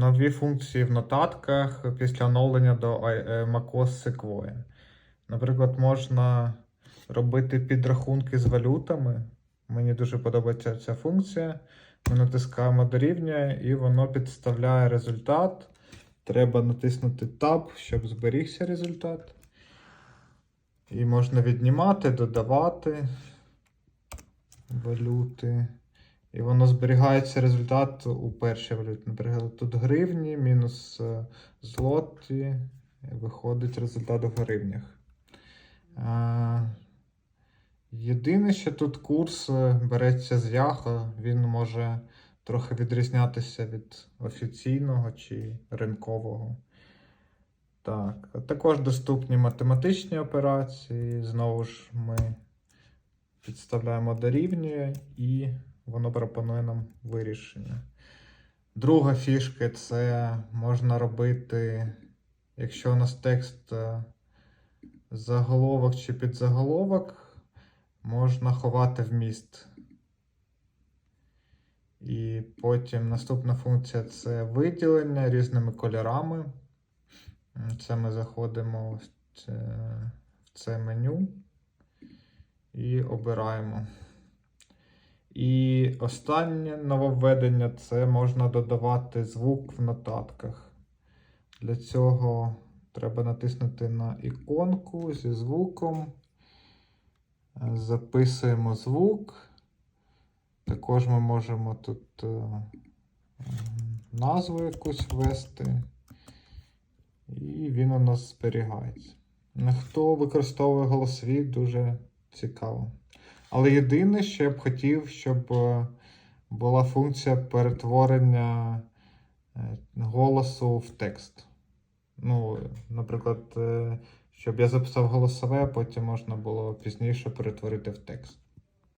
нові функції в нотатках після оновлення до е, macOS Sequoia. Наприклад, можна робити підрахунки з валютами. Мені дуже подобається ця функція. Ми натискаємо дорівнює і воно підставляє результат. Треба натиснути Tab, щоб зберігся результат. І можна віднімати, додавати валюти. І воно зберігається результат у першій валюті. Наприклад, тут гривні мінус е, злоті. Виходить результат в гривнях. А, Єдине, що тут курс е, береться з Яхо, він може трохи відрізнятися від офіційного чи ринкового. Так, також доступні математичні операції. Знову ж ми підставляємо дорівнює і воно пропонує нам вирішення. Друга фішка це можна робити, якщо у нас текст е, заголовок чи підзаголовок, можна ховати вміст. І потім наступна функція це виділення різними кольорами. Це ми заходимо в це, в це меню і обираємо. Останнє нововведення це можна додавати звук в нотатках. Для цього треба натиснути на іконку зі звуком. Записуємо звук. Також ми можемо тут е, назву якусь ввести. І він у нас зберігається. Хто використовує голосові, дуже цікаво. Але єдине, що я б хотів, щоб е, була функція перетворення е, голосу в текст. Ну, наприклад, е, щоб я записав голосове, а потім можна було пізніше перетворити в текст.